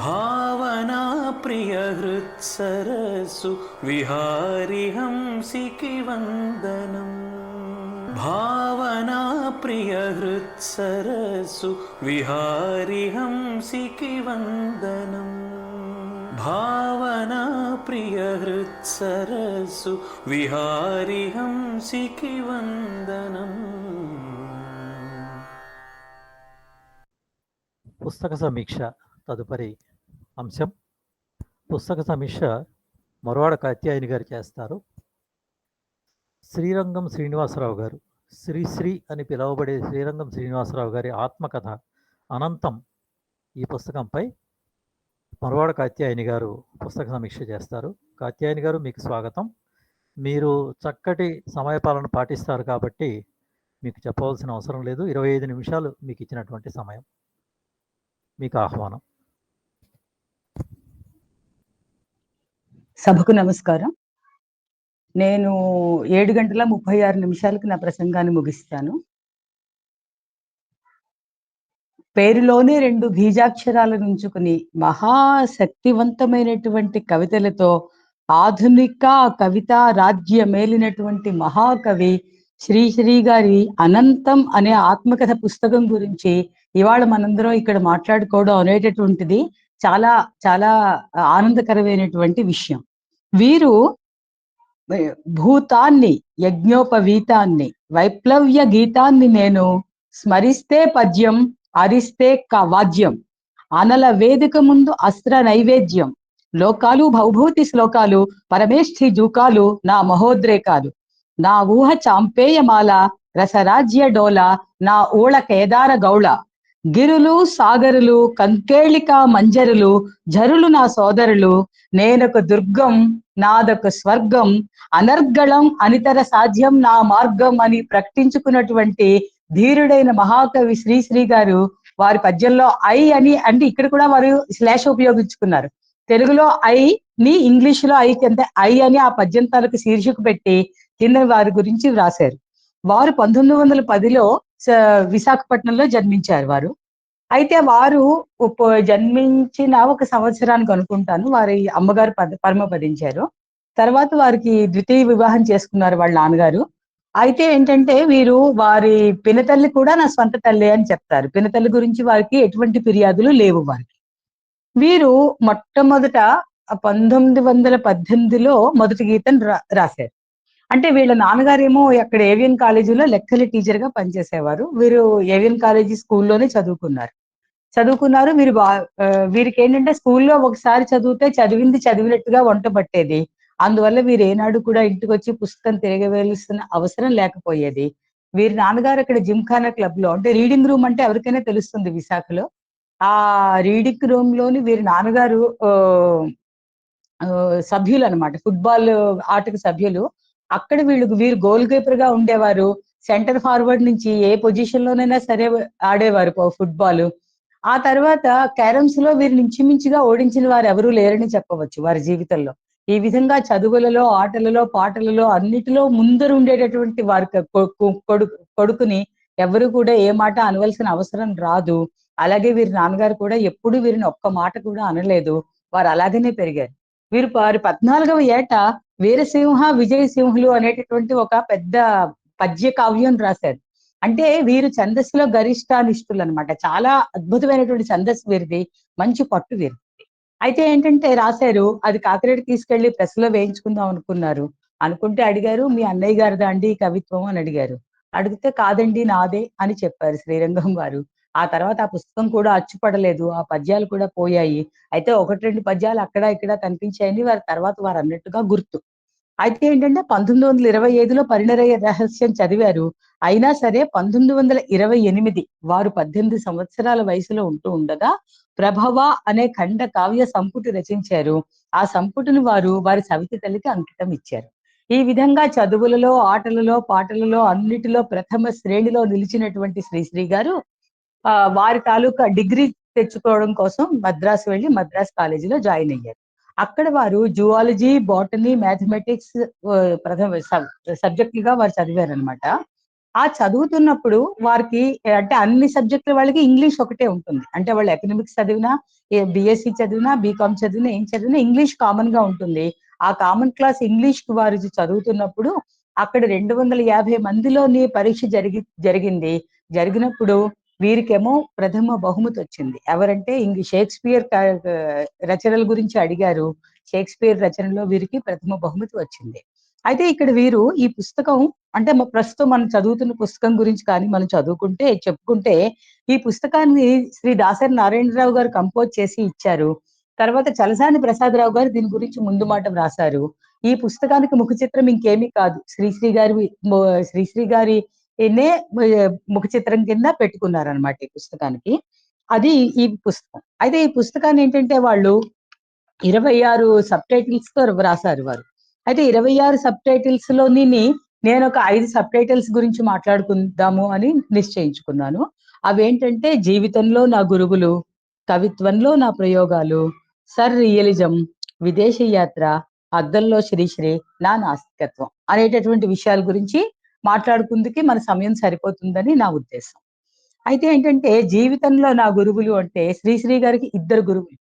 భావనా ప్రియ హృత్సరసు విహారి హంసికి వందనం భావనా ప్రియ హృత్సరసు విహారి హంసికి వందనం భావనా ప్రియ హృత్సరసు విహారి హంసికి వందనం పుస్తక సమీక్ష తదుపరి అంశం. పుస్తక సమీక్ష మరవాడ కాత్యాయని గారు చేస్తారు. శ్రీరంగం శ్రీనివాసరావు గారు. శ్రీశ్రీ అని పిలువబడే శ్రీరంగం శ్రీనివాసరావు గారి ఆత్మకథ అనంతం ఈ పుస్తకంపై మరవాడ కాత్యాయని గారు పుస్తక సమీక్ష చేస్తారు. కాత్యాయని గారు మీకు స్వాగతం. మీరు చక్కటి సమయపాలన పాటిస్తారు కాబట్టి మీకు చెప్పవలసిన అవసరం లేదు. ఇరవై ఐదు నిమిషాలు మీకు ఇచ్చినటువంటి సమయం. మీకు ఆహ్వానం. సభకు నమస్కారం. నేను ఏడు గంటల ముప్పై ఆరు నిమిషాలకు నా ప్రసంగాన్ని ముగిస్తాను. పేరులోనే రెండు బీజాక్షరాలను ఉంచుకుని మహాశక్తివంతమైనటువంటి కవితలతో ఆధునిక కవిత రాజ్య మేలినటువంటి మహాకవి శ్రీశ్రీ గారి అనంతం అనే ఆత్మకథ పుస్తకం గురించి ఇవాళ మనందరం ఇక్కడ మాట్లాడుకోవడం అనేటటువంటిది చాలా చాలా ఆనందకరమైనటువంటి విషయం. వీరు భూతాన్ని యజ్ఞోపవీతాన్ని వైప్లవ్య గీతాన్ని నేను స్మరిస్తే పద్యం అరిస్తే వాద్యం. అనల వేదిక ముందు అస్త్ర నైవేద్యం. లోకాలు భౌభూతి శ్లోకాలు పరమేష్ఠి జూకాలు నా మహోద్రేకాలు. నా ఊహ చాంపేయమాల రసరాజ్య డోల నా ఊళ కేదార గౌళ. గిరులు సాగరులు కంకేళిక మంజరులు జరులు నా సోదరులు నేనొక దుర్గం నాదొక స్వర్గం అనర్గళం అనితర సాధ్యం నా మార్గం అని ప్రకటించుకున్నటువంటి ధీరుడైన మహాకవి శ్రీశ్రీ గారు వారి పద్యంలో ఐ అని అంటే ఇక్కడ కూడా వారు శ్లేష ఉపయోగించుకున్నారు. తెలుగులో ఐ ని ఇంగ్లీష్లో ఐ కింద ఐ అని ఆ పద్యం తాలూకు శీర్షిక పెట్టి కింద వారి గురించి వ్రాశారు. వారు పంతొమ్మిది వందల పదిలో విశాఖపట్నంలో జన్మించారు వారు. అయితే వారు జన్మించిన ఒక సంవత్సరానికి అనుకుంటాను వారి అమ్మగారు పద పరమపదించారు తర్వాత వారికి ద్వితీయ వివాహం చేసుకున్నారు వాళ్ళ నాన్నగారు. అయితే ఏంటంటే వీరు వారి పినతల్లి కూడా నా స్వంత తల్లి అని చెప్తారు. పినతల్లి గురించి వారికి ఎటువంటి ఫిర్యాదులు లేవు వారికి. వీరు మొట్టమొదట పంతొమ్మిది వందల పద్దెనిమిదిలో మొదటి గీతం రాశారు. అంటే వీళ్ళ నాన్నగారేమో అక్కడ ఏవియన్ కాలేజీలో లెక్కల టీచర్గా పనిచేసేవారు. వీరు ఏవియన్ కాలేజీ స్కూల్లోనే చదువుకున్నారు. చదువుకున్నారు. వీరు బా వీరికి ఏంటంటే స్కూల్లో ఒకసారి చదివితే చదివింది చదివినట్టుగా వంట పట్టేది. అందువల్ల వీరు ఏనాడు కూడా ఇంటికి వచ్చి పుస్తకం తిరగవేలుస్తున్న అవసరం లేకపోయేది. వీరి నాన్నగారు అక్కడ జిమ్ఖానా క్లబ్లో అంటే రీడింగ్ రూమ్ అంటే ఎవరికైనా తెలుస్తుంది విశాఖలో. ఆ రీడింగ్ రూమ్లోని వీరి నాన్నగారు సభ్యులు అనమాట ఫుట్బాల్ ఆటకు సభ్యులు. అక్కడ వీళ్ళు వీరు గోల్ కీపర్గా ఉండేవారు. సెంటర్ ఫార్వర్డ్ నుంచి ఏ పొజిషన్ లోనైనా సరే ఆడేవారు ఫుట్బాల్ ఆ తర్వాత క్యారమ్స్లో వీరిని ఇంచుమించుగా ఓడించిన వారు ఎవరూ లేరని చెప్పవచ్చు వారి జీవితంలో. ఈ విధంగా చదువులలో ఆటలలో పాటలలో అన్నిటిలో ముందరు ఉండేటటువంటి వారి కొడుకు కొడుకుని ఎవరు కూడా ఏ మాట అనవలసిన అవసరం రాదు. అలాగే వీరి నాన్నగారు కూడా ఎప్పుడు వీరిని ఒక్క మాట కూడా అనలేదు. వారు అలాగనే పెరిగారు. వీరు వారి పద్నాలుగవ ఏట వీరసింహ విజయసింహులు అనేటటువంటి ఒక పెద్ద పద్య కావ్యం రాశారు. అంటే వీరు ఛందస్సులో గరిష్టానిష్ఠులు అనమాట చాలా అద్భుతమైనటువంటి ఛందస్సు వీరిది. మంచి పట్టు వీరిది. అయితే ఏంటంటే రాశారు అది కాకినాడ తీసుకెళ్ళి ప్రెస్లో వేయించుకుందాం అనుకున్నారు. అనుకుంటే అడిగారు మీ అన్నయ్య గారిదా అండి కవిత్వం? అని అడిగారు. అడిగితే కాదండి నాదే అని చెప్పారు శ్రీరంగం వారు ఆ తర్వాత ఆ పుస్తకం కూడా అచ్చుపడలేదు ఆ పద్యాలు కూడా పోయాయి. అయితే ఒకటి రెండు పద్యాలు అక్కడ ఇక్కడ కనిపించాయని వారి తర్వాత వారు అన్నట్టుగా గుర్తు. అయితే ఏంటంటే పంతొమ్మిది వందల ఇరవై ఐదులో పరిణరయ రహస్యం చదివారు. అయినా సరే పంతొమ్మిది వందల ఇరవై ఎనిమిది వారు పద్దెనిమిది సంవత్సరాల వయసులో ఉంటూ ఉండగా ప్రభవ అనే ఖండ కావ్య సంపుటి రచించారు. ఆ సంపుటిని వారు వారి సవితి తల్లికి అంకితం ఇచ్చారు. ఈ విధంగా చదువులలో ఆటలలో పాటలలో అన్నిటిలో ప్రథమ శ్రేణిలో నిలిచినటువంటి శ్రీశ్రీ గారు వారి తాలూకా డిగ్రీ తెచ్చుకోవడం కోసం మద్రాసు వెళ్ళి మద్రాస్ కాలేజీలో జాయిన్ అయ్యారు. అక్కడ వారు జువాలజీ బాటనీ మ్యాథమెటిక్స్ ప్రథమ సబ్జెక్టులుగా వారు చదివారు అనమాట ఆ చదువుతున్నప్పుడు వారికి అంటే అన్ని సబ్జెక్టుల వాళ్ళకి ఇంగ్లీష్ ఒకటే ఉంటుంది. అంటే వాళ్ళు ఎకనామిక్స్ చదివినా బిఎస్సి చదివినా బీకామ్ చదివినా ఏం చదివినా ఇంగ్లీష్ కామన్గా ఉంటుంది. ఆ కామన్ క్లాస్ ఇంగ్లీష్కు వారు చదువుతున్నప్పుడు అక్కడ రెండు వందల యాభై మందిలోని పరీక్ష జరిగి జరిగింది. జరిగినప్పుడు వీరికేమో ప్రథమ బహుమతి వచ్చింది. ఎవరంటే ఇంక షేక్స్పియర్ రచనల గురించి అడిగారు. షేక్స్పియర్ రచనలో వీరికి ప్రథమ బహుమతి వచ్చింది. అయితే ఇక్కడ వీరు ఈ పుస్తకం అంటే ప్రస్తుతం మనం చదువుతున్న పుస్తకం గురించి కానీ మనం చదువుకుంటే చెప్పుకుంటే ఈ పుస్తకాన్ని శ్రీ దాసరి నారాయణరావు గారు కంపోజ్ చేసి ఇచ్చారు. తర్వాత చలసాని ప్రసాదరావు గారు దీని గురించి ముందు మాట వ్రాసారు ఈ పుస్తకానికి ముఖ చిత్రం ఇంకేమీ కాదు. శ్రీశ్రీ గారి శ్రీశ్రీ గారి నే ముఖ చిత్రం కింద పెట్టుకున్నారనమాట ఈ పుస్తకానికి. అది ఈ పుస్తకం. అయితే ఈ పుస్తకాన్ని ఏంటంటే వాళ్ళు ఇరవై ఆరు సబ్ టైటిల్స్తో వ్రాసారు వారు. అయితే ఇరవై ఆరు సబ్ టైటిల్స్లోని నేను ఒక ఐదు సబ్ టైటిల్స్ గురించి మాట్లాడుకుందాము అని నిశ్చయించుకున్నాను. అవేంటంటే జీవితంలో నా గురువులు కవిత్వంలో నా ప్రయోగాలు సర్ రియలిజం విదేశీ యాత్ర అద్దంలో శ్రీశ్రీ నా నాస్తికత్వం అనేటటువంటి విషయాల గురించి మాట్లాడుకుందుకే మన సమయం సరిపోతుందని నా ఉద్దేశం. అయితే ఏంటంటే జీవితంలో నా గురువులు అంటే శ్రీశ్రీ గారికి ఇద్దరు గురువులు.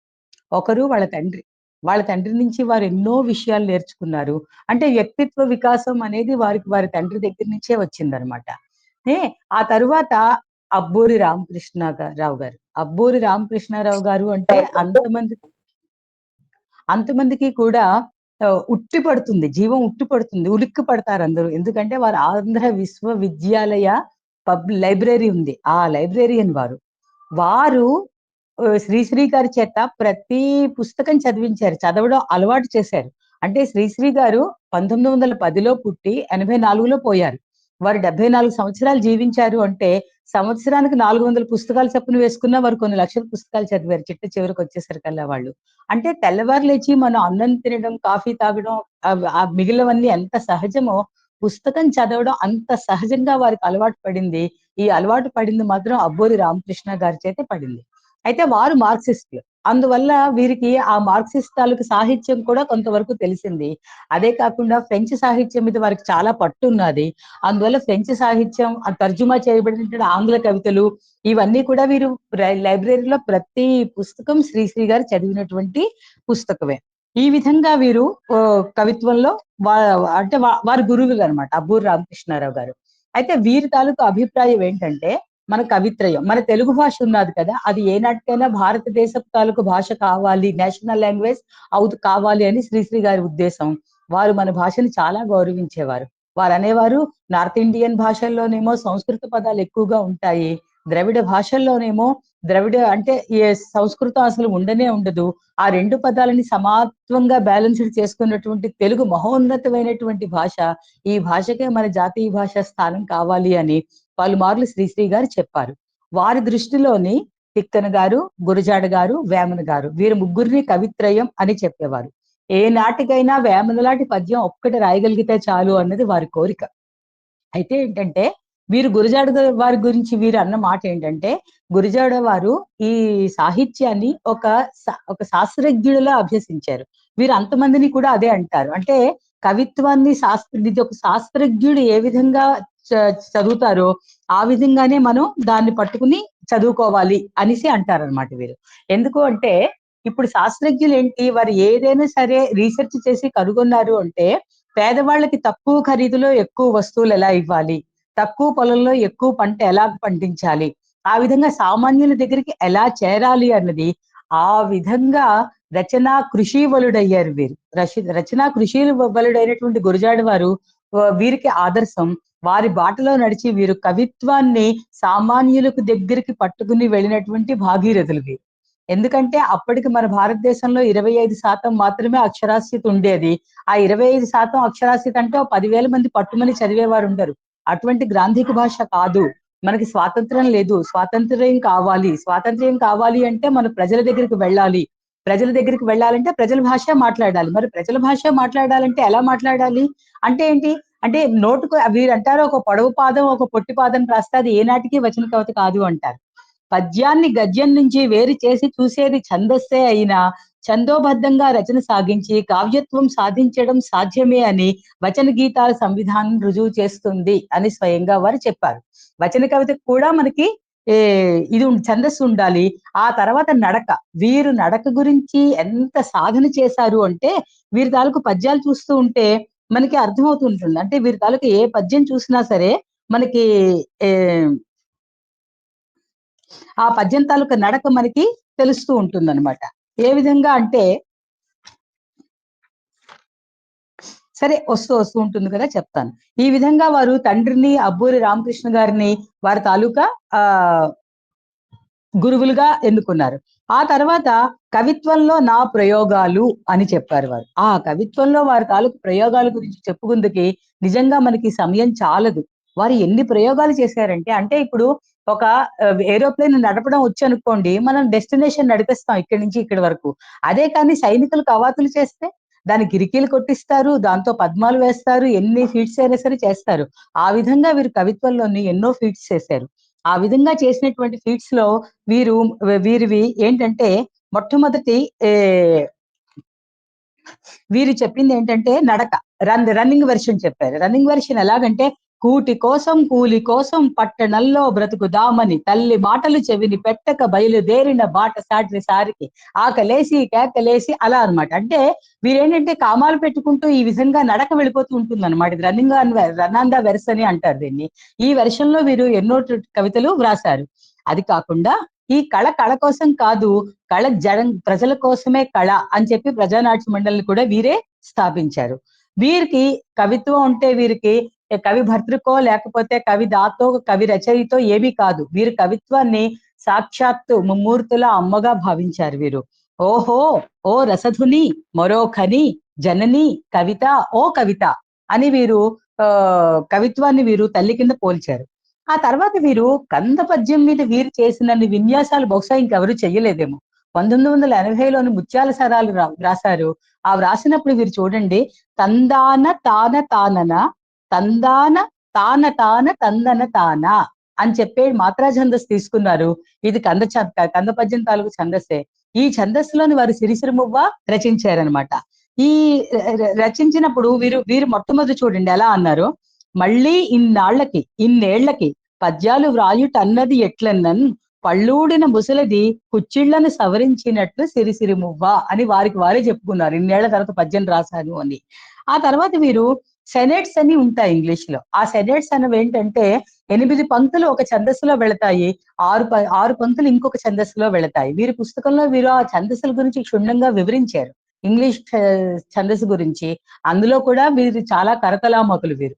ఒకరు వాళ్ళ తండ్రి. వాళ్ళ తండ్రి నుంచి వారు ఎన్నో విషయాలు నేర్చుకున్నారు. అంటే వ్యక్తిత్వ వికాసం అనేది వారికి వారి తండ్రి దగ్గర నుంచే వచ్చిందనమాట. ఏ ఆ తరువాత అబ్బూరి రామకృష్ణ రావు గారు. అబ్బూరి రామకృష్ణారావు గారు అంటే అంతమంది అంతమందికి కూడా ఉట్టి పడుతుంది జీవం ఉట్టి పడుతుంది ఉలిక్కి పడతారు అందరూ ఎందుకంటే వారు ఆంధ్ర విశ్వవిద్యాలయ పబ్ లైబ్రరీ ఉంది. ఆ లైబ్రరీయన్ వారు. వారు శ్రీశ్రీ గారి చేత ప్రతి పుస్తకం చదివించారు. చదవడం అలవాటు చేశారు. అంటే శ్రీశ్రీ గారు పంతొమ్మిది వందల పదిలో పుట్టి ఎనభై నాలుగులో పోయారు. వారు డెబ్బై నాలుగు సంవత్సరాలు జీవించారు అంటే సంవత్సరానికి నాలుగు వందల పుస్తకాలు చొప్పున వేసుకున్నా వారు కొన్ని లక్షల పుస్తకాలు చదివారు చిట్ట చివరికి వచ్చేసరికల్లా వాళ్ళు. అంటే తెల్లవారు లేచి మనం అన్నం తినడం కాఫీ తాగడం ఆ మిగిలినవన్నీ ఎంత సహజమో పుస్తకం చదవడం అంత సహజంగా వారికి అలవాటు పడింది. ఈ అలవాటు పడింది మాత్రం అబ్బోరి రామకృష్ణ గారి చేతే పడింది. అయితే వారు మార్క్సిస్టులు. అందువల్ల వీరికి ఆ మార్క్సిస్ట్ తాలూకు సాహిత్యం కూడా కొంతవరకు తెలిసింది. అదే కాకుండా ఫ్రెంచ్ సాహిత్యం మీద వారికి చాలా పట్టు ఉన్నది. అందువల్ల ఫ్రెంచ్ సాహిత్యం తర్జుమా చేయబడిన ఆంగ్ల కవితలు ఇవన్నీ కూడా వీరు లైబ్రరీలో ప్రతి పుస్తకం శ్రీశ్రీ గారు చదివినటువంటి పుస్తకమే. ఈ విధంగా వీరు కవిత్వంలో అంటే వారి గురువులు అనమాట అబ్బూరు రామకృష్ణారావు గారు. అయితే వీరి తాలూకు అభిప్రాయం ఏంటంటే మన కవిత్రయం. మన తెలుగు భాష ఉన్నది కదా అది ఏనాటికైనా భారతదేశపు తాలూకు భాష కావాలి నేషనల్ లాంగ్వేజ్ అవుతు కావాలి అని శ్రీశ్రీ గారి ఉద్దేశం. వారు మన భాషని చాలా గౌరవించేవారు. వారు అనేవారు నార్త్ ఇండియన్ భాషల్లోనేమో సంస్కృత పదాలు ఎక్కువగా ఉంటాయి. ద్రవిడ భాషల్లోనేమో ద్రవిడ అంటే ఏ సంస్కృతం అసలు ఉండనే ఉండదు. ఆ రెండు పదాలని సమాత్వంగా బ్యాలెన్స్డ్ చేసుకున్నటువంటి తెలుగు మహోన్నతమైనటువంటి భాష. ఈ భాషకే మన జాతీయ భాష స్థానం కావాలి అని పలుమార్లు శ్రీశ్రీ గారు చెప్పారు. వారి దృష్టిలోని తిక్కన గారు గురజాడ గారు వేమన గారు వీరు ముగ్గురిని కవిత్రయం అని చెప్పేవారు. ఏ నాటికైనా వేమన లాంటి పద్యం ఒక్కటి రాయగలిగితే చాలు అన్నది వారి కోరిక. అయితే ఏంటంటే వీరు గురజాడ వారి గురించి వీరు అన్న మాట ఏంటంటే గురజాడ వారు ఈ సాహిత్యాన్ని ఒక ఒక శాస్త్రజ్ఞుడిలా అభ్యసించారు. వీరు అంతమందిని కూడా అదే అంటారు. అంటే కవిత్వాన్ని శాస్త్ర ఇది ఒక శాస్త్రజ్ఞుడు ఏ విధంగా చదువుతారో ఆ విధంగానే మనం దాన్ని పట్టుకుని చదువుకోవాలి అనేసి అంటారనమాట వీరు. ఎందుకు అంటే ఇప్పుడు శాస్త్రజ్ఞులు ఏంటి? వారు ఏదైనా సరే రీసెర్చ్ చేసి కనుగొన్నారు అంటే పేదవాళ్ళకి తక్కువ ఖరీదులో ఎక్కువ వస్తువులు ఎలా ఇవ్వాలి? తక్కువ పొలంలో ఎక్కువ పంట ఎలా పండించాలి? ఆ విధంగా సామాన్యుల దగ్గరికి ఎలా చేరాలి అన్నది ఆ విధంగా రచనా కృషి వలుడయ్యారు వీరు. రచనా కృషి వలుడైనటువంటి గురజాడ వారు వీరికి ఆదర్శం వారి బాటలో నడిచి వీరు కవిత్వాన్ని సామాన్యులకు దగ్గరికి పట్టుకుని వెళ్ళినటువంటి భాగీరథులు వీరు ఎందుకంటే అప్పటికి మన భారతదేశంలో ఇరవై ఐదు శాతం మాత్రమే అక్షరాస్యత ఉండేది. ఆ ఇరవై ఐదు శాతం అక్షరాస్యత అంటే పదివేల మంది పట్టుమని చదివేవారు ఉండరు. అటువంటి గ్రాంధిక భాష కాదు. మనకి స్వాతంత్రం లేదు. స్వాతంత్ర్యం కావాలి. స్వాతంత్ర్యం కావాలి అంటే మన ప్రజల దగ్గరికి వెళ్ళాలి. ప్రజల దగ్గరికి వెళ్ళాలంటే ప్రజల భాష మాట్లాడాలి. మరి ప్రజల భాష మాట్లాడాలంటే ఎలా మాట్లాడాలి? అంటే ఏంటి? అంటే నోటుకు వీరు అంటారు ఒక పొడవు పాదం ఒక పొట్టి పాదం రాస్తే అది ఏనాటికి వచన కవిత కాదు అంటారు. పద్యాన్ని గద్యం నుంచి వేరు చేసి చూసేది ఛందస్సే అయినా ఛందోబద్ధంగా రచన సాగించి కావ్యత్వం సాధించడం సాధ్యమే అని వచన గీతాల సంవిధానం రుజువు చేస్తుంది అని స్వయంగా వారు చెప్పారు. వచన కవితకు కూడా మనకి ఇది ఛందస్సు ఉండాలి. ఆ తర్వాత నడక. వీరు నడక గురించి ఎంత సాధన చేశారు అంటే వీరి తాలూకు పద్యాలు చూస్తూ ఉంటే మనకి అర్థమవుతుంటుంది. అంటే వీరి తాలూకు ఏ పద్యం చూసినా సరే మనకి ఏ ఆ పద్యం తాలూకు నడక మనకి తెలుస్తూ ఉంటుంది అనమాట ఏ విధంగా అంటే సరే వస్తూ వస్తూ ఉంటుంది కదా చెప్తాను. ఈ విధంగా వారు తండ్రిని అబ్బూరి రామకృష్ణ గారిని వారి తాలూకా ఆ గురువులుగా ఎన్నుకున్నారు. ఆ తర్వాత కవిత్వంలో నా ప్రయోగాలు అని చెప్పారు వారు. ఆ కవిత్వంలో వారి తాలూకు ప్రయోగాల గురించి చెప్పుకుందుకి నిజంగా మనకి సమయం చాలదు. వారు ఎన్ని ప్రయోగాలు చేశారంటే అంటే ఇప్పుడు ఒక ఏరోప్లేన్ నడపడం వచ్చి అనుకోండి మనం డెస్టినేషన్ నడిపిస్తాం ఇక్కడి నుంచి ఇక్కడి వరకు. అదే కానీ సైనికులు కవాతులు చేస్తే దాని గిరికీలు కొట్టిస్తారు దాంతో పద్మాలు వేస్తారు ఎన్ని ఫీట్స్ అయినా సరే చేస్తారు. ఆ విధంగా వీరు కవిత్వంలోని ఎన్నో ఫీట్స్ చేశారు. ఆ విధంగా చేసినటువంటి ఫీట్స్లో వీరు వీరివి ఏంటంటే మొట్టమొదటి వీరు చెప్పింది ఏంటంటే నడక. రన్ రన్నింగ్ వెర్షన్ చెప్పారు. రన్నింగ్ వెర్షన్ ఎలాగంటే కూటి కోసం కూలి కోసం పట్టణంలో బ్రతుకుదామని తల్లి మాటలు చెవిని పెట్టక బయలుదేరిన బాట సాటి సారికి ఆకలేసి కేకలేసి అలా అన్నమాట. అంటే వీరేంటంటే కామాలు పెట్టుకుంటూ ఈ విధంగా నడక వెళ్ళిపోతూ ఉంటుంది అనమాట ఇది రన్నింగ్ రన్నాంద వెర్స్ అని అంటారు దీన్ని. ఈ వెర్షన్లో వీరు ఎన్నో కవితలు వ్రాసారు అది కాకుండా ఈ కళ కళ కోసం కాదు కళ జనం ప్రజల కోసమే కళ అని చెప్పి ప్రజానాట్య మండలిని కూడా వీరే స్థాపించారు. వీరికి కవిత్వం ఉంటే వీరికి కవి భర్తృకో లేకపోతే కవి దాతో కవి రచయితో ఏమీ కాదు. వీరు కవిత్వాన్ని సాక్షాత్తు ముమ్మూర్తుల అమ్మగా భావించారు వీరు. ఓహో ఓ రసధుని మరో ఖని జనని కవిత ఓ కవిత అని వీరు ఆ కవిత్వాన్ని వీరు తల్లి కింద పోల్చారు. ఆ తర్వాత వీరు కంద పద్యం మీద వీరు చేసినన్ని విన్యాసాలు బహుశా ఇంకెవరు చెయ్యలేదేమో. పంతొమ్మిది వందల ఎనభైలోని ముత్యాల సరాలు రాశారు. ఆ వ్రాసినప్పుడు వీరు చూడండి తందాన తాన తానన తందాన తాన తాన తందన తాన అని చెప్పే మాత్రా ఛందస్సు తీసుకున్నారు. ఇది కంద కంద పద్యం తాలూకు ఛందస్సే. ఈ ఛందస్సులోని వారు సిరిసిరిమువ్వ రచించారనమాట ఈ ర- రచించినప్పుడు వీరు వీరు మొట్టమొదటి చూడండి ఎలా అన్నారు? మళ్ళీ ఇన్నాళ్ళకి ఇన్నేళ్ళకి పద్యాలు వ్రాయుట అన్నది ఎట్లన్నన్? పళ్ళూడిన ముసలిది కుచ్చిళ్ళను సవరించినట్లు సిరిసిరి మువ్వ అని వారికి వారే చెప్పుకున్నారు. ఇన్నేళ్ళ తర్వాత పద్యం రాశాను అని. ఆ తర్వాత మీరు సెనెట్స్ అని ఉంటాయి ఇంగ్లీష్లో ఆ సెనెట్స్ అనేవి ఏంటంటే ఎనిమిది పంక్తులు ఒక ఛందస్సులో వెళతాయి. ఆరు ప- ఆరు పంక్తులు ఇంకొక ఛందస్సులో వెళతాయి. వీరి పుస్తకంలో వీరు ఆ ఛందస్సుల గురించి క్షుణ్ణంగా వివరించారు. ఇంగ్లీష్ ఛందస్సు గురించి. అందులో కూడా వీరు చాలా కరతలామకులు వీరు.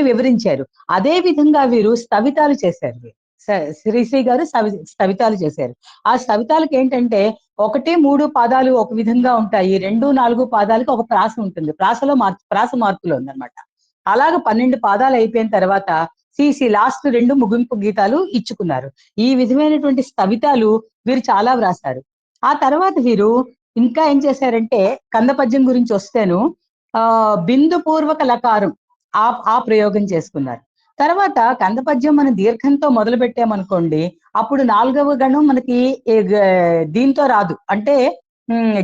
వివరించారు? అదే విధంగా వీరు స్థవితాలు చేశారు. స- శ్రీశ్రీ గారు స్థవితాలు చేశారు. ఆ స్థవితాలకు ఏంటంటే ఒకటి మూడు పాదాలు ఒక విధంగా ఉంటాయి. రెండు నాలుగు పాదాలకు ఒక ప్రాస ఉంటుంది. ప్రాసలో మార్పు ప్రాస మార్పులు ఉందన్నమాట. అలాగ పన్నెండు పాదాలు అయిపోయిన తర్వాత సిసి లాస్ట్ రెండు ముగింపు గీతాలు ఇచ్చుకున్నారు. ఈ విధమైనటువంటి స్థవితాలు వీరు చాలా వ్రాసారు ఆ తర్వాత వీరు ఇంకా ఏం చేశారంటే కంద పద్యం గురించి వస్తేను ఆ బిందు పూర్వక లకారం ఆ ఆ ప్రయోగం చేసుకున్నారు. తర్వాత కందపద్యం మనం దీర్ఘంతో మొదలు పెట్టామనుకోండి అప్పుడు నాలుగవ గణం మనకి దీంతో రాదు. అంటే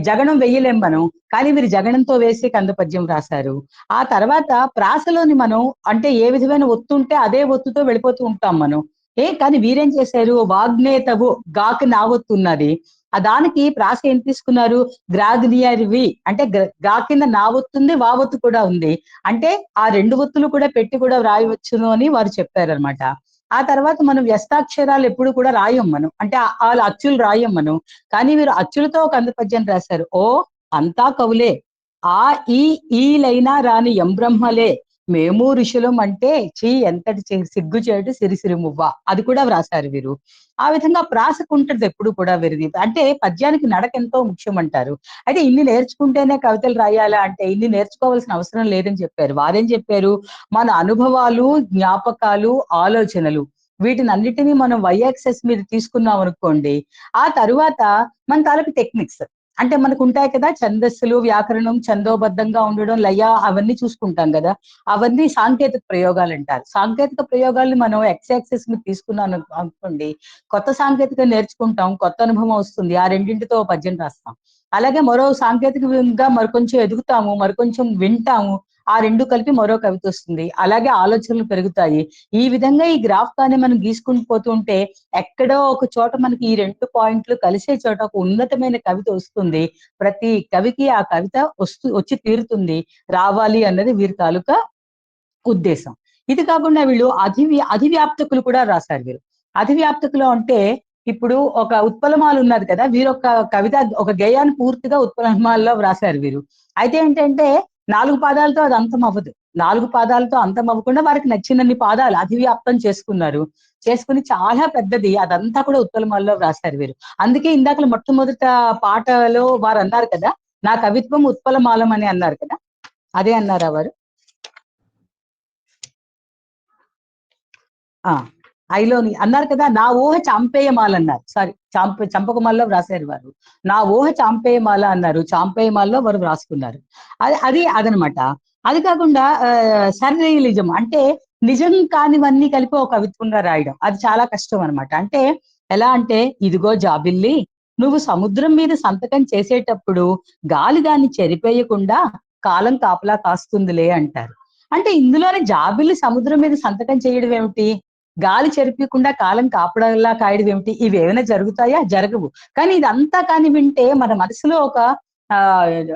జగణం వెయ్యలేం మనం కానీ మీరు జగణంతో వేసి కందపద్యం రాశారు. ఆ తర్వాత ప్రాసలోని మనం అంటే ఏ విధమైన ఒత్తు ఉంటే అదే ఒత్తుతో వెళ్ళిపోతూ ఉంటాం మనం. ఏ కానీ వీరేం చేశారు? వాగ్నేతవు గాకి నా ఒత్తు ఉన్నది. ఆ దానికి ప్రాస ఏం తీసుకున్నారు? గ్రాగ్నియర్వి అంటే గా కింద నా ఒత్తుంది వా ఒత్తు కూడా ఉంది. అంటే ఆ రెండు ఒత్తులు కూడా పెట్టి కూడా వ్రాయవచ్చును అని వారు చెప్పారనమాట ఆ తర్వాత మనం వ్యస్తాక్షరాలు ఎప్పుడు కూడా రాయం మనం. అంటే వాళ్ళ అచ్చులు రాయం మనం. కానీ వీరు అచ్చులతో ఒక అందపద్యం రాశారు. ఓ అంతా కవులే. ఆ ఈ ఈలైనా రాని ఎంబ్రహ్మలే మేము ఋషులం అంటే చీ ఎంతటి సిగ్గు సిగ్గుచేటు సిరిసిరి మువ్వ. అది కూడా వ్రాసారు వీరు. ఆ విధంగా ప్రాసకుంటది ఎప్పుడు కూడా వీరిది. అంటే పద్యానికి నడక ఎంతో ముఖ్యం అంటారు అయితే ఇన్ని నేర్చుకుంటేనే కవితలు రాయాలా? అంటే ఇన్ని నేర్చుకోవాల్సిన అవసరం లేదని చెప్పారు. వారేం చెప్పారు? మన అనుభవాలు జ్ఞాపకాలు ఆలోచనలు. వీటిని అన్నిటినీ మనం వైఎక్సెస్ మీద తీసుకున్నాం అనుకోండి ఆ తరువాత మన తాలూకు టెక్నిక్స్. అంటే మనకు ఉంటాయి కదా ఛందస్సులు వ్యాకరణం ఛందోబద్ధంగా ఉండడం లయ అవన్నీ చూసుకుంటాం కదా. అవన్నీ సాంకేతిక ప్రయోగాలు అంటారు సాంకేతిక ప్రయోగాలు మనం ఎక్స్ యాక్సెస్ మీద తీసుకున్నాను అనుకోండి కొత్త సాంకేతిక నేర్చుకుంటాం కొత్త అనుభవం వస్తుంది ఆ రెండింటితో పద్యం రాస్తాం. అలాగే మరో సాంకేతికంగా మరికొంచెం ఎదుగుతాము మరికొంచెం వింటాము ఆ రెండు కలిపి మరో కవిత వస్తుంది. అలాగే ఆలోచనలు పెరుగుతాయి. ఈ విధంగా ఈ గ్రాఫ్ కానీ మనం గీసుకుంటూ పోతుంటే ఎక్కడో ఒక చోట మనకి ఈ రెండు పాయింట్లు కలిసే చోట ఒక ఉన్నతమైన కవిత వస్తుంది. ప్రతి కవికి ఆ కవిత వస్తూ వచ్చి తీరుతుంది. రావాలి అన్నది వీరి తాలూకా ఉద్దేశం. ఇది కాకుండా వీళ్ళు అధివి అధివ్యాప్తకులు కూడా రాశారు వీరు. అధివ్యాప్తకులు అంటే ఇప్పుడు ఒక ఉత్పలమాలు ఉన్నది కదా వీరు ఒక కవిత ఒక గేయాన్ని పూర్తిగా ఉత్పలమాల్లో వ్రాసారు వీరు. అయితే ఏంటంటే నాలుగు పాదాలతో అది అంతం అవ్వదు. నాలుగు పాదాలతో అంతం అవ్వకుండా వారికి నచ్చినన్ని పాదాలు అధివ్యాప్తం చేసుకున్నారు. చేసుకుని చాలా పెద్దది. అదంతా కూడా ఉత్పలమాలలో వ్రాసారు వీరు. అందుకే ఇందాక మొట్టమొదట పాటలో వారు అన్నారు కదా నా కవిత్వం ఉత్పలమాలం అని అన్నారు కదా అదే అన్నారా వారు? ఆ. ఐలోని అన్నారు కదా నా ఊహ చాంపేయమాల అన్నారు. సారీ చాంప చంపకమాలలో వ్రాసారు వారు. నా ఊహ చాంపేయమాల అన్నారు. చాంపేయమాలలో వారు వ్రాసుకున్నారు. అది అది అదనమాట. అది కాకుండా సర్రియలిజం అంటే నిజం కానివన్నీ కలిపి ఒక కవిత్వంగా రాయడం. అది చాలా కష్టం అనమాట అంటే ఎలా అంటే ఇదిగో జాబిల్లి నువ్వు సముద్రం మీద సంతకం చేసేటప్పుడు గాలి దాన్ని చెరిపేయకుండా కాలం కాపలా కాస్తుందిలే అంటారు. అంటే ఇందులోనే జాబిల్లి సముద్రం మీద సంతకం చేయడం ఏమిటి? గాలి చెరిపకుండా కాలం కాపడలా కాయడం ఏమిటి? ఇవి ఏమైనా జరుగుతాయా? జరగవు. కానీ ఇదంతా కానీ వింటే మన మనసులో ఒక ఆ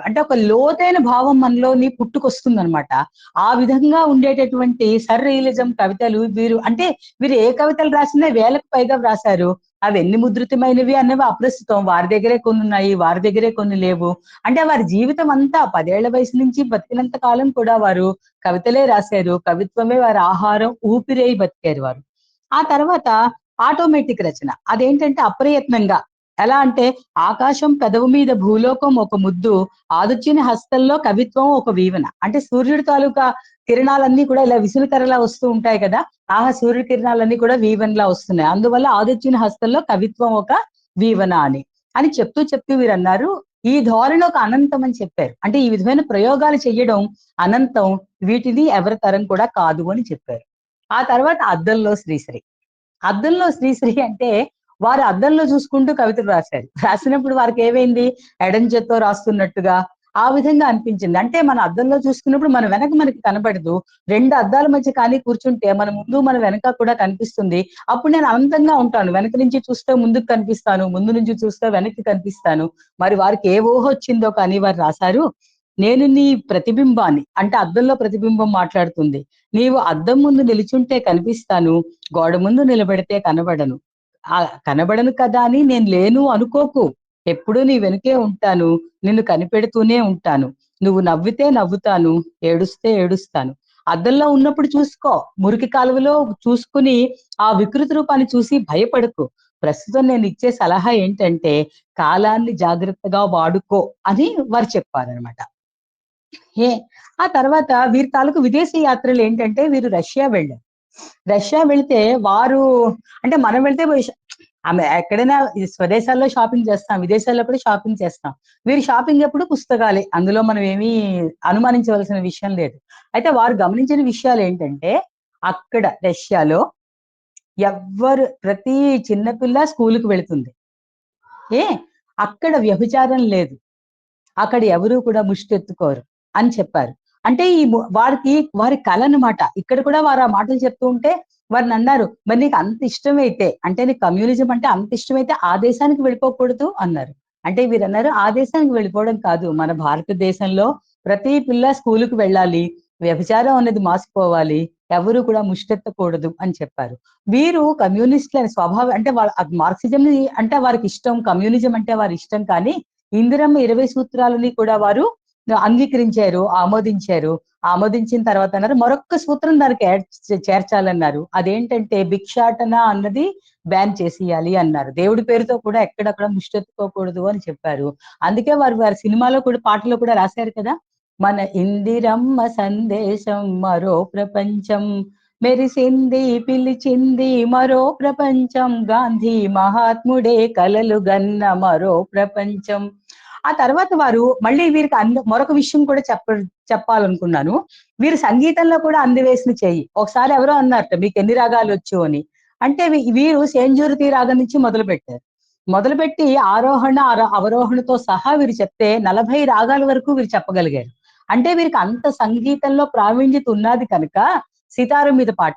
అంటే ఒక లోతైన భావం మనలోని పుట్టుకొస్తుంది అనమాట ఆ విధంగా ఉండేటటువంటి సర్ రియలిజం కవితలు వీరు అంటే వీరు ఏ కవితలు రాసినా వేలకు పైగా వ్రాసారు అవి ఎన్ని ముద్రితమైనవి అనేవి అప్రస్తుతం వారి దగ్గరే కొన్ని ఉన్నాయి వారి దగ్గరే కొన్ని లేవు. అంటే వారి జీవితం అంతా పదేళ్ళ వయసు నుంచి బతికినంత కాలం కూడా వారు కవితలే రాశారు. కవిత్వమే వారి ఆహారం ఊపిరేయి బతికారు వారు. ఆ తర్వాత ఆటోమేటిక్ రచన. అదేంటంటే అప్రయత్నంగా. ఎలా అంటే ఆకాశం పెదవు మీద భూలోకం ఒక ముద్దు ఆదుచ్చిన హస్తంలో కవిత్వం ఒక వీవన. అంటే సూర్యుడి తాలూకా కిరణాలన్నీ కూడా ఇలా విసులుకరలా వస్తూ ఉంటాయి కదా ఆహా సూర్యుడి కిరణాలన్నీ కూడా వీవన్లా వస్తున్నాయి. అందువల్ల ఆదిత్యుని హస్తంలో కవిత్వం ఒక వీవన అని. అని చెప్తూ చెప్తూ వీరు అన్నారు ఈ ధోరణి ఒక అనంతం అని చెప్పారు. అంటే ఈ విధమైన ప్రయోగాలు చేయడం అనంతం వీటిని ఎవరి తరం కూడా కాదు అని చెప్పారు. ఆ తర్వాత అద్దంలో శ్రీశ్రీ. అద్దంలో శ్రీశ్రీ అంటే వారు అద్దంలో చూసుకుంటూ కవితలు రాశారు. రాసినప్పుడు వారికి ఏమైంది? ఎడం చేత్తో రాస్తున్నట్టుగా ఆ విధంగా అనిపించింది. అంటే మన అద్దంలో చూసుకున్నప్పుడు మన వెనక మనకి కనబడదు రెండు అద్దాల మధ్య కానీ కూర్చుంటే మన ముందు మన వెనక కూడా కనిపిస్తుంది. అప్పుడు నేను అనంతంగా ఉంటాను. వెనక నుంచి చూస్తే ముందుకు కనిపిస్తాను. ముందు నుంచి చూస్తే వెనక్కి కనిపిస్తాను. మరి వారికి ఏ ఊహ వచ్చిందో కానీ వారు రాశారు. నేను నీ ప్రతిబింబాన్ని అంటే అద్దంలో ప్రతిబింబం మాట్లాడుతుంది. నీవు అద్దం ముందు నిలుచుంటే కనిపిస్తాను గోడ ముందు నిలబెడితే కనబడను. ఆ కనబడను కదా అని నేను లేను అనుకోకు. ఎప్పుడూ నీ వెనుకే ఉంటాను నిన్ను కనిపెడుతూనే ఉంటాను. నువ్వు నవ్వితే నవ్వుతాను ఏడుస్తే ఏడుస్తాను. అద్దంలో ఉన్నప్పుడు చూసుకో మురికి కాలువలో చూసుకుని ఆ వికృత రూపాన్ని చూసి భయపడకు. ప్రస్తుతం నేను ఇచ్చే సలహా ఏంటంటే కాలాన్ని జాగ్రత్తగా వాడుకో అని వారు చెప్పారనమాట ఏ ఆ తర్వాత వీరి తాలూకు విదేశీ యాత్రలు ఏంటంటే వీరు రష్యా వెళ్ళారు. రష్యా వెళితే వారు అంటే మనం వెళ్తే ఆమె ఎక్కడైనా స్వదేశాల్లో షాపింగ్ చేస్తాం విదేశాల్లో కూడా షాపింగ్ చేస్తాం. వీరు షాపింగ్ ఎప్పుడు పుస్తకాలే అందులో మనం ఏమీ అనుమానించవలసిన విషయం లేదు. అయితే వారు గమనించిన విషయాలు ఏంటంటే అక్కడ రష్యాలో ఎవ్వరు ప్రతి చిన్నపిల్ల స్కూల్కి వెళుతుంది. ఏ అక్కడ వ్యభిచారం లేదు. అక్కడ ఎవరు కూడా ముష్టెత్తుకోరు అని చెప్పారు. అంటే ఈ వారికి వారి కళ అన్నమాట ఇక్కడ కూడా వారు ఆ మాటలు చెప్తూ ఉంటే వారిని అన్నారు మరి నీకు అంత ఇష్టమైతే అంటే నీకు కమ్యూనిజం అంటే అంత ఇష్టమైతే ఆ దేశానికి వెళ్ళిపోకూడదు అన్నారు. అంటే వీరు అన్నారు ఆ దేశానికి వెళ్ళిపోవడం కాదు. మన భారతదేశంలో ప్రతి పిల్ల స్కూలుకు వెళ్ళాలి. వ్యభిచారం అనేది మాసిపోవాలి. ఎవరు కూడా ముష్టెత్తకూడదు అని చెప్పారు. వీరు కమ్యూనిస్టుల స్వభావం అంటే వాళ్ళ మార్క్సిజం అంటే వారికి ఇష్టం కమ్యూనిజం అంటే వారి ఇష్టం కానీ ఇందిరమ్మ ఇరవై సూత్రాలని కూడా వారు అంగీకరించారు ఆమోదించారు. ఆమోదించిన తర్వాత అన్నారు మరొక్క సూత్రం దానికి యాడ్ చేర్చాలన్నారు. అదేంటంటే భిక్షాటన అన్నది బ్యాన్ చేసేయాలి అన్నారు. దేవుడి పేరుతో కూడా ఎక్కడక్కడ ముష్టెత్తుకోకూడదు అని చెప్పారు. అందుకే వారు వారి సినిమాలో కూడా పాటలో కూడా రాశారు కదా మన ఇందిరమ్మ సందేశం మరో ప్రపంచం మెరిసింది పిలిచింది మరో ప్రపంచం గాంధీ మహాత్ముడే కలలు గన్న మరో ప్రపంచం. ఆ తర్వాత వారు మళ్ళీ వీరికి అంద మరొక విషయం కూడా చెప్ప చెప్పాలనుకున్నాను. వీరు సంగీతంలో కూడా అందివేసిన చెయ్యి ఒకసారి ఎవరో అన్నారట మీకు ఎన్ని రాగాలు వచ్చు అని. అంటే వీరు సేంజూరితి రాగం నుంచి మొదలు పెట్టారు మొదలుపెట్టి ఆరోహణ అవరోహణతో సహా వీరు చెప్తే నలభై రాగాల వరకు వీరు చెప్పగలిగారు. అంటే వీరికి అంత సంగీతంలో ప్రావీణ్యత ఉన్నది కనుక సితారం మీద పాట.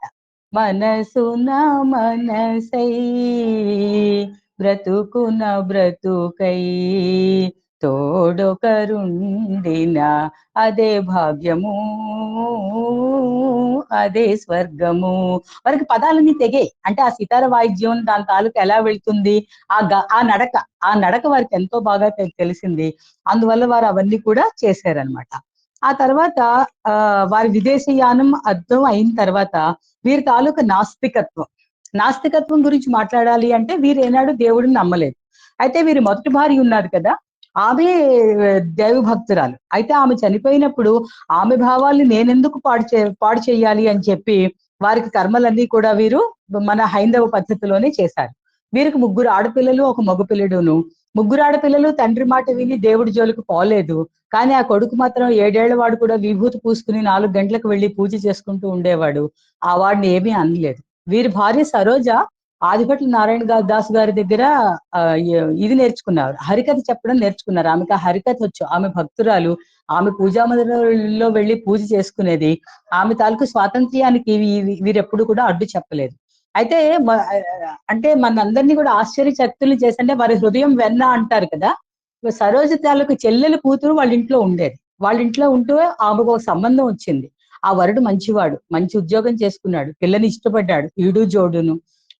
మనసున మనసై బ్రతుకున బ్రతుకై తోడొకరుండిన అదే భాగ్యము అదే స్వర్గము. వారికి పదాలన్నీ తెగే. అంటే ఆ సితార వాయిద్యం దాని తాలూకు ఎలా వెళ్తుంది? ఆ గ- ఆ నడక ఆ నడక వారికి ఎంతో బాగా తెలిసింది. అందువల్ల వారు అవన్నీ కూడా చేశారనమాట ఆ తర్వాత ఆ వారి విదేశీయానం అర్థం అయిన తర్వాత వీరి తాలూకు నాస్తికత్వం. నాస్తికత్వం గురించి మాట్లాడాలి అంటే వీరు ఏనాడు దేవుడిని నమ్మలేదు. అయితే వీరి మొదటి భార్య ఉన్నారు కదా ఆమె దైవ భక్తురాలు అయితే ఆమె చనిపోయినప్పుడు ఆమె భావాల్ని నేనెందుకు పాడు చే పాడు చేయాలి అని చెప్పి వారికి కర్మలన్నీ కూడా వీరు మన హైందవ పద్ధతిలోనే చేశారు. వీరికి ముగ్గురు ఆడపిల్లలు ఒక మగపిల్లడును. ముగ్గురు ఆడపిల్లలు తండ్రి మాట విని దేవుడి జోలికి పోలేదు. కానీ ఆ కొడుకు మాత్రం ఏడేళ్ళ వాడు కూడా విభూతి పూసుకుని నాలుగు గంటలకు వెళ్ళి పూజ చేసుకుంటూ ఉండేవాడు. ఆ వాడిని ఏమీ అనలేదు. వీరి భార్య సరోజ ఆదిపట్ల నారాయణ దాస్ గారి దగ్గర ఇది నేర్చుకున్నారు. హరికథ చెప్పడం నేర్చుకున్నారు. ఆమెకి ఆ హరికథ వచ్చు. ఆమె భక్తురాలు ఆమె పూజా మందిరంలో వెళ్ళి పూజ చేసుకునేది. ఆమె తాలూకు స్వాతంత్ర్యానికి వీరెప్పుడు కూడా అడ్డు చెప్పలేదు. అయితే అంటే మనందరినీ కూడా ఆశ్చర్యచక్తులు చేసంటే వారి హృదయం వెన్న అంటారు కదా. సరోజ తాలూకు చెల్లెలు కూతురు వాళ్ళ ఇంట్లో ఉండేది. వాళ్ళ ఇంట్లో ఉంటూ ఆమెకు ఒక సంబంధం వచ్చింది. ఆ వరుడు మంచివాడు. మంచి ఉద్యోగం చేసుకున్నాడు. పిల్లని ఇష్టపడ్డాడు. ఈడు జోడును.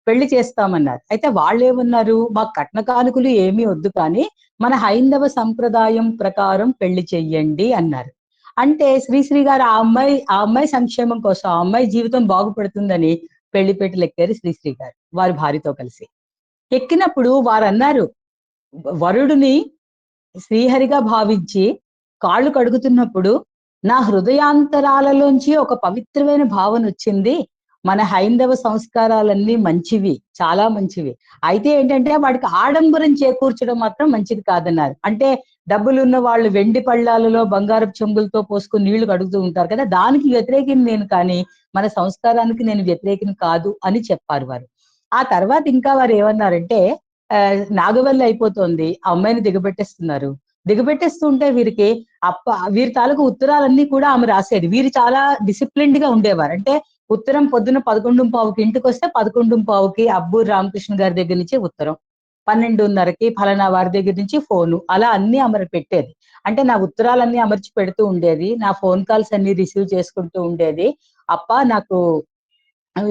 పెళ్ళి చేస్తామన్నారు. అయితే వాళ్ళేమన్నారు? మా మాకు కట్న కానుకలు ఏమీ వద్దు కానీ మన హైందవ సంప్రదాయం ప్రకారం పెళ్ళి చెయ్యండి అన్నారు. అంటే శ్రీశ్రీ గారు ఆ అమ్మాయి ఆ అమ్మాయి సంక్షేమం కోసం ఆ అమ్మాయి జీవితం బాగుపడుతుందని పెళ్ళి పెట్టిలు ఎక్కారు శ్రీశ్రీ గారు వారి భార్యతో కలిసి. ఎక్కినప్పుడు వారు అన్నారు వరుడిని శ్రీహరిగా భావించి కాళ్ళు కడుగుతున్నప్పుడు నా హృదయాంతరాలలోంచి ఒక పవిత్రమైన భావన వచ్చింది. మన హైందవ సంస్కారాలన్నీ మంచివి చాలా మంచివి. అయితే ఏంటంటే వాడికి ఆడంబరం చేకూర్చడం మాత్రం మంచిది కాదన్నారు. అంటే డబ్బులు ఉన్న వాళ్ళు వెండి పళ్ళాలలో బంగారపు చెంబులతో పోసుకుని నీళ్ళు కడుగుతూ ఉంటారు కదా దానికి వ్యతిరేకిని నేను కానీ మన సంస్కారానికి నేను వ్యతిరేకిని కాదు అని చెప్పారు వారు. ఆ తర్వాత ఇంకా వారు ఏమన్నారంటే ఆ, నాగవల్లి అయిపోతుంది ఆ అమ్మాయిని దిగబెట్టేస్తున్నారు. దిగబెట్టేస్తుంటే వీరికి అప్ప వీరి తాలూకు ఉత్తరాలన్నీ కూడా ఆమె రాసేది. వీరు చాలా డిసిప్లిన్డ్గా ఉండేవారు. అంటే ఉత్తరం పొద్దున పదకొండు పావుకి ఇంటికి వస్తే పదకొండు పావుకి అబ్బూరు రామకృష్ణ గారి దగ్గర నుంచి ఉత్తరం. పన్నెండున్నరకి ఫలానా వారి దగ్గర నుంచి ఫోను. అలా అన్ని అమరు పెట్టేది. అంటే నా ఉత్తరాలన్నీ అమర్చి పెడుతూ ఉండేది. నా ఫోన్ కాల్స్ అన్ని రిసీవ్ చేసుకుంటూ ఉండేది. అప్ప నాకు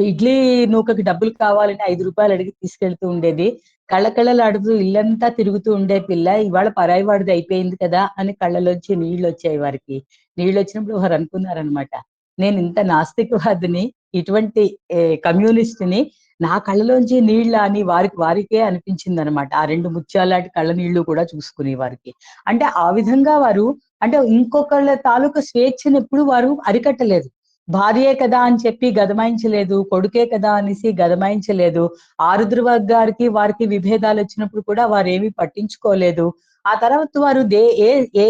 ఇడ్లీ నూకకి డబ్బులు కావాలని ఐదు రూపాయలు అడిగి తీసుకెళ్తూ ఉండేది. కళ్ళ కళ్ళలాడుతూ ఇల్లంతా తిరుగుతూ ఉండే పిల్ల ఇవాళ పరాయి వాడిది అయిపోయింది కదా అని కళ్ళలోంచి నీళ్ళు వచ్చాయి వారికి. నీళ్ళు వచ్చినప్పుడు వారు అనుకున్నారనమాట నేను ఇంత నాస్తికవాదిని ఇటువంటి కమ్యూనిస్ట్ని నా కళ్ళలోంచి నీళ్ళ అని వారికి వారికే అనిపించింది అనమాట ఆ రెండు ముత్యాలాంటి కళ్ళ నీళ్ళు కూడా చూసుకునే వారికి. అంటే ఆ విధంగా వారు అంటే ఇంకొకళ్ళ తాలూకు స్వేచ్ఛను ఎప్పుడు వారు అరికట్టలేదు. భార్యే కదా అని చెప్పి గదమాయించలేదు కొడుకే కదా అనేసి గదమాయించలేదు ఆరుద్ర గారికి వారికి విభేదాలు వచ్చినప్పుడు కూడా వారు ఏమీ పట్టించుకోలేదు. ఆ తర్వాత వారు దే ఏ ఏ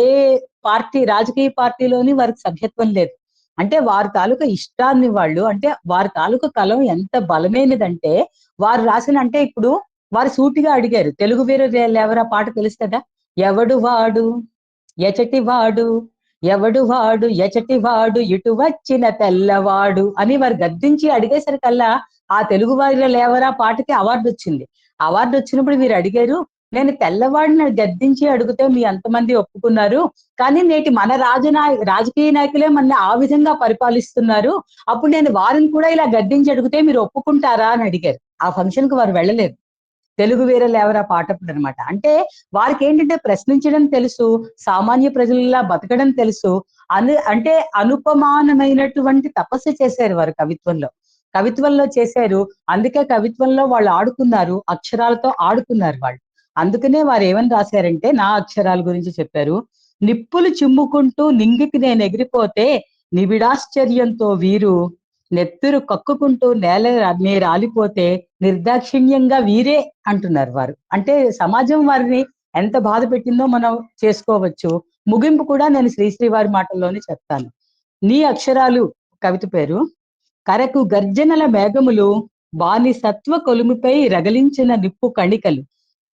పార్టీ రాజకీయ పార్టీలోని వారికి సభ్యత్వం లేదు. అంటే వారి తాలూకా ఇష్టాన్ని వాళ్ళు అంటే వారి తాలూకా కలం ఎంత బలమైనదంటే వారు రాసిన అంటే ఇప్పుడు వారు సూటిగా అడిగారు తెలుగు వీరు ఎవరా పాట తెలుసు కదా ఎవడు వాడు? ఎచటి వాడు? ఎవడు వాడు? ఎచటి వాడు? ఇటు వచ్చిన తెల్లవాడు అని వారు గద్దించి అడిగేసరికల్లా ఆ తెలుగు వారిలో లేవరా పాటకి అవార్డు వచ్చింది. అవార్డు వచ్చినప్పుడు వీరు అడిగారు నేను తెల్లవాడిని గద్దించి అడిగితే మీ అంతమంది ఒప్పుకున్నారు. కానీ నేటి మన రాజు రాజకీయ నాయకులే మన ఆ విధంగా పరిపాలిస్తున్నారు. అప్పుడు నేను వారిని కూడా ఇలా గద్దించి అడిగితే మీరు ఒప్పుకుంటారా అని అడిగారు. ఆ ఫంక్షన్కు వారు వెళ్ళలేదు. తెలుగు వీరలు ఎవరా పాటప్పుడు అనమాట అంటే వారికి ఏంటంటే ప్రశ్నించడం తెలుసు సామాన్య ప్రజలలా బతకడం తెలుసు అను అంటే అనుపమానమైనటువంటి తపస్సు చేశారు వారు కవిత్వంలో. కవిత్వంలో చేశారు. అందుకే కవిత్వంలో వాళ్ళు ఆడుకున్నారు అక్షరాలతో ఆడుకున్నారు వాళ్ళు. అందుకనే వారు ఏమని రాశారంటే నా అక్షరాల గురించి చెప్పారు. నిప్పులు చిమ్ముకుంటూ నింగికి నేను ఎగిరిపోతే నిబిడాశ్చర్యంతో వీరు నెత్తురు కక్కుకుంటూ నేల నే రాలిపోతే నిర్దాక్షిణ్యంగా వీరే అంటున్నారు వారు. అంటే సమాజం వారిని ఎంత బాధ పెట్టిందో మనం చేసుకోవచ్చు. ముగింపు కూడా నేను శ్రీశ్రీ వారి మాటల్లోనే చెప్తాను. నీ అక్షరాలు కవిత పేరు. కరకు గర్జనల మేఘములు బానిసత్వ కొలుముపై రగలించిన నిప్పు కణికలు.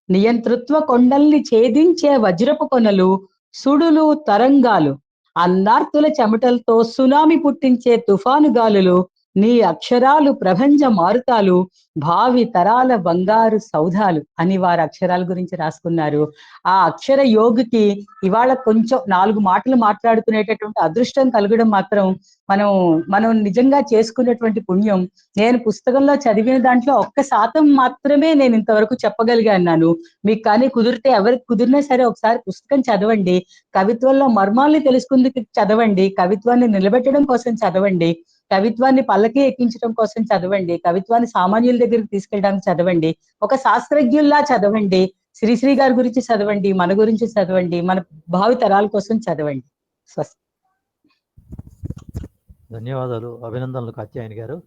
నియంతృత్వ కొండల్ని ఛేదించే వజ్రపు కొనలు సుడులు తరంగాలు. అన్నార్తుల చెమటలతో సునామి పుట్టించే తుఫాను గాలులు నీ అక్షరాలు ప్రపంచ మారుతాలు భావి తరాల బంగారు సౌధాలు అని వారి అక్షరాల గురించి రాసుకున్నారు. ఆ అక్షర యోగికి ఇవాళ కొంచెం నాలుగు మాటలు మాట్లాడుకునేటటువంటి అదృష్టం కలగడం మాత్రం మనం మనం నిజంగా చేసుకునేటువంటి పుణ్యం. నేను పుస్తకంలో చదివిన దాంట్లో ఒక్క శాతం మాత్రమే నేను ఇంతవరకు చెప్పగలిగాను మీకు కానీ కుదిరితే ఎవరికి కుదిరినా సరే ఒకసారి పుస్తకం చదవండి. కవిత్వంలో మర్మాల్ని తెలుసుకుందుకు చదవండి. కవిత్వాన్ని నిలబెట్టడం కోసం చదవండి. కవిత్వాన్ని పల్లకి ఎక్కించడం కోసం చదవండి. కవిత్వాన్ని సామాన్యుల దగ్గరికి తీసుకెళ్ళడానికి చదవండి. ఒక శాస్త్రజ్ఞుల్లా చదవండి. శ్రీశ్రీ గారి గురించి చదవండి. మన గురించి చదవండి. మన భావి తరాల కోసం చదవండి. స్వస్తి ధన్యవాదాలు. అభినందనలు కాత్యాయని గారు.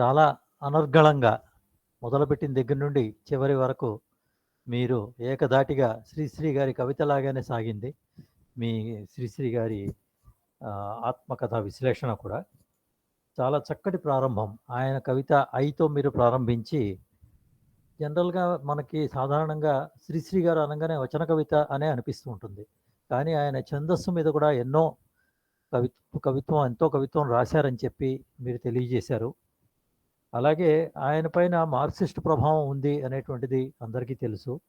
చాలా అనర్గళంగా మొదలుపెట్టిన దగ్గర నుండి చివరి వరకు మీరు ఏకధాటిగా శ్రీశ్రీ గారి కవిత లాగానే సాగింది. మీ శ్రీశ్రీ గారి ఆత్మకథ విశ్లేషణ కూడా. చాలా చక్కటి ప్రారంభం. ఆయన కవిత ఐతో మీరు ప్రారంభించి జనరల్గా మనకి సాధారణంగా శ్రీశ్రీ గారు అనగానే వచన కవిత అనే అనిపిస్తూ ఉంటుంది. కానీ ఆయన ఛందస్సు మీద కూడా ఎన్నో కవి కవిత్వం ఎంతో కవిత్వం రాశారని చెప్పి మీరు తెలియజేశారు. అలాగే ఆయన పైన మార్క్సిస్ట్ ప్రభావం ఉంది అనేటువంటిది అందరికీ తెలుసు.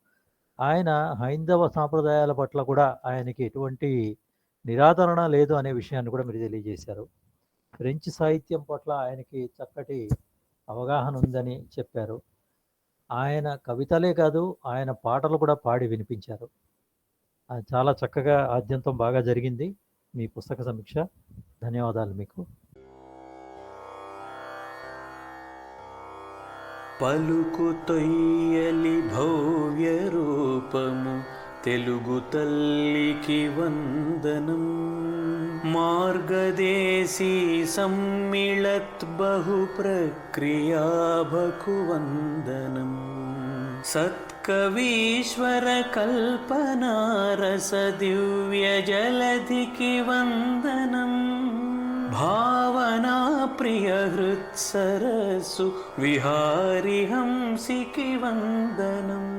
ఆయన హైందవ సాంప్రదాయాల పట్ల కూడా ఆయనకి ఎటువంటి నిరాదరణ లేదు అనే విషయాన్ని కూడా మీరు తెలియజేశారు. ఫ్రెంచ్ సాహిత్యం పట్ల ఆయనకి చక్కటి అవగాహన ఉందని చెప్పారు. ఆయన కవితలే కాదు ఆయన పాటలు కూడా పాడి వినిపించారు. అది చాలా చక్కగా ఆద్యంతం బాగా జరిగింది. మీ పుస్తక సమీక్ష ధన్యవాదాలు మీకు. పలుకు తొయ్యలి భవ్య రూపము తెలుగు తల్లికి వందనం. మార్గదేశీ సమ్మిళత్ బహు ప్రక్రియాభకువందనం సత్కవీశ్వర కల్పనారస దివ్య జలధికి వందనం. భావనా ప్రియ హృత్సరసు విహారి హంసికి వందనం.